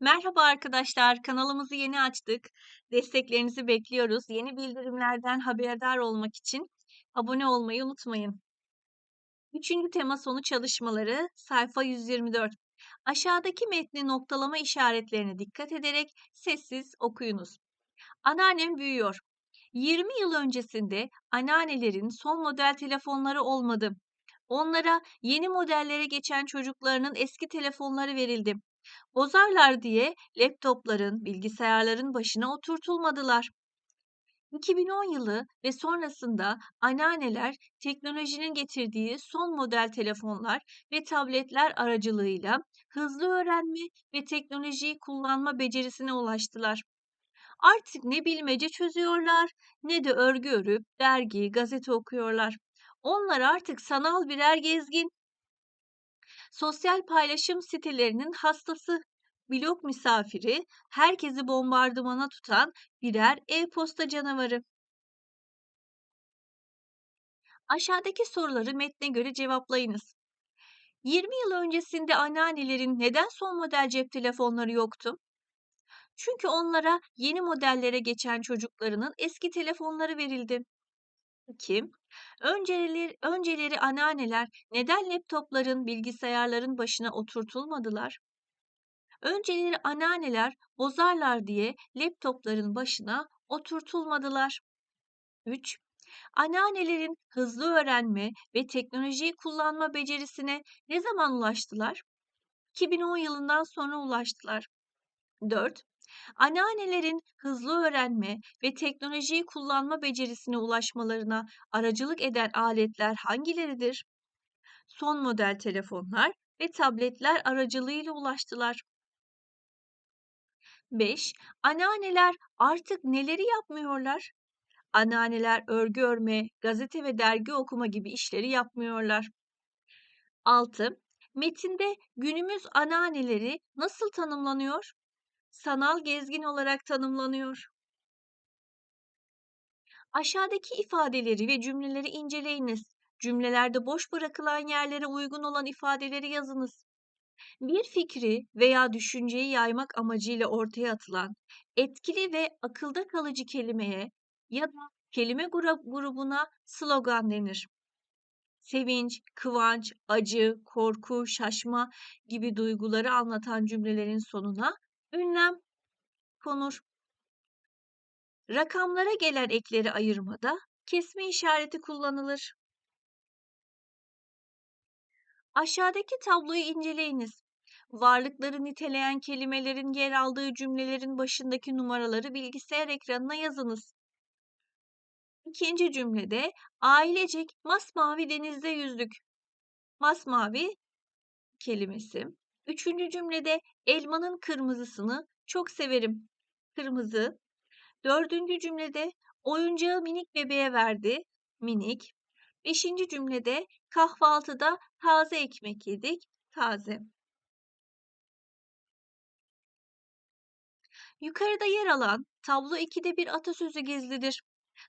Merhaba arkadaşlar, kanalımızı yeni açtık. Desteklerinizi bekliyoruz. Yeni bildirimlerden haberdar olmak için abone olmayı unutmayın. Üçüncü tema sonu çalışmaları sayfa 124. Aşağıdaki metni noktalama işaretlerine dikkat ederek sessiz okuyunuz. Anneannem büyüyor. 20 yıl öncesinde anneannelerin son model telefonları olmadı. Onlara yeni modellere geçen çocuklarının eski telefonları verildi. Bozarlar diye laptopların, bilgisayarların başına oturtulmadılar. 2010 yılı ve sonrasında anneanneler teknolojinin getirdiği son model telefonlar ve tabletler aracılığıyla hızlı öğrenme ve teknolojiyi kullanma becerisine ulaştılar. Artık ne bilmece çözüyorlar ne de örgü örüp dergi, gazete okuyorlar. Onlar artık sanal birer gezgin. Sosyal paylaşım sitelerinin hastası, blog misafiri, herkesi bombardımana tutan birer e-posta canavarı. Aşağıdaki soruları metne göre cevaplayınız. 20 yıl öncesinde anneannelerin neden son model cep telefonları yoktu? Çünkü onlara yeni modellere geçen çocuklarının eski telefonları verildi. 2. Önceleri, önceleri anneanneler neden laptopların, bilgisayarların başına oturtulmadılar? Önceleri anneanneler bozarlar diye laptopların başına oturtulmadılar. 3. Anneannelerin hızlı öğrenme ve teknolojiyi kullanma becerisine ne zaman ulaştılar? 2010 yılından sonra ulaştılar. 4. Anneannelerin hızlı öğrenme ve teknolojiyi kullanma becerisine ulaşmalarına aracılık eden aletler hangileridir? Son model telefonlar ve tabletler aracılığıyla ulaştılar. 5. Anneanneler artık neleri yapmıyorlar? Anneanneler örgü örme, gazete ve dergi okuma gibi işleri yapmıyorlar. 6. Metinde günümüz anneanneleri nasıl tanımlanıyor? Sanal gezgin olarak tanımlanıyor. Aşağıdaki ifadeleri ve cümleleri inceleyiniz. Cümlelerde boş bırakılan yerlere uygun olan ifadeleri yazınız. Bir fikri veya düşünceyi yaymak amacıyla ortaya atılan etkili ve akılda kalıcı kelimeye ya da kelime grubuna slogan denir. Sevinç, kıvanç, acı, korku, şaşma gibi duyguları anlatan cümlelerin sonuna ünlem konur. Rakamlara gelen ekleri ayırmada kesme işareti kullanılır. Aşağıdaki tabloyu inceleyiniz. Varlıkları niteleyen kelimelerin yer aldığı cümlelerin başındaki numaraları bilgisayar ekranına yazınız. İkinci cümlede ailecek masmavi denizde yüzdük. Masmavi kelimesi. Üçüncü cümlede elmanın kırmızısını çok severim. Kırmızı. Dördüncü cümlede oyuncağı minik bebeğe verdi. Minik. Beşinci cümlede kahvaltıda taze ekmek yedik. Taze. Yukarıda yer alan tablo 2'de bir atasözü gizlidir.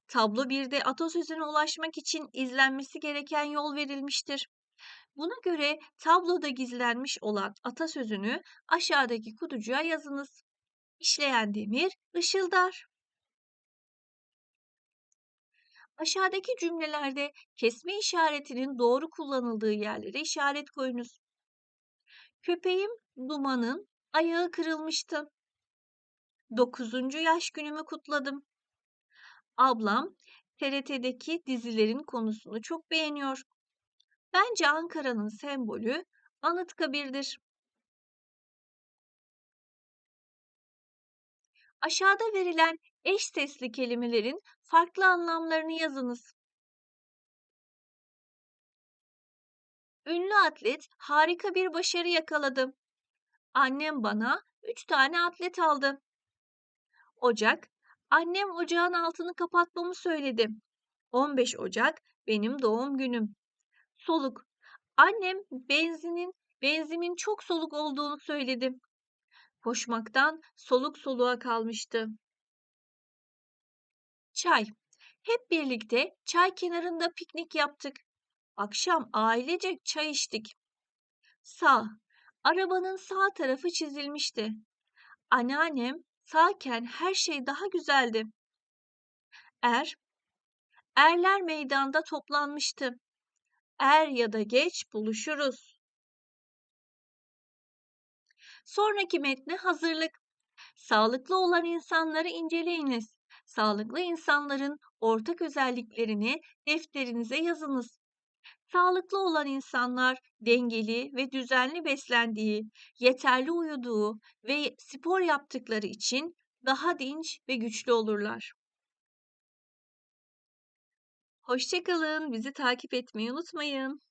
Tablo 1'de atasözüne ulaşmak için izlenmesi gereken yol verilmiştir. Buna göre tabloda gizlenmiş olan atasözünü aşağıdaki kutucuğa yazınız. İşleyen demir ışıldar. Aşağıdaki cümlelerde kesme işaretinin doğru kullanıldığı yerlere işaret koyunuz. Köpeğim Duman'ın ayağı kırılmıştı. Dokuzuncu yaş günümü kutladım. Ablam TRT'deki dizilerin konusunu çok beğeniyor. Bence Ankara'nın sembolü Anıtkabir'dir. Aşağıda verilen eş sesli kelimelerin farklı anlamlarını yazınız. Ünlü atlet harika bir başarı yakaladı. Annem bana üç tane atlet aldı. Ocak, annem ocağın altını kapatmamı söyledi. 15 Ocak benim doğum günüm. Soluk, annem benzinin benzimin çok soluk olduğunu söyledi. Koşmaktan soluk soluğa kalmıştı. Çay. Hep birlikte çay kenarında piknik yaptık. Akşam ailecek çay içtik. Sağ. Arabanın sağ tarafı çizilmişti. Anneannem sağken her şey daha güzeldi. Er, erler meydanda toplanmıştı. Er ya da geç buluşuruz. Sonraki metne hazırlık. Sağlıklı olan insanları inceleyiniz. Sağlıklı insanların ortak özelliklerini defterinize yazınız. Sağlıklı olan insanlar dengeli ve düzenli beslendiği, yeterli uyuduğu ve spor yaptıkları için daha dinç ve güçlü olurlar. Hoşça kalın. Bizi takip etmeyi unutmayın.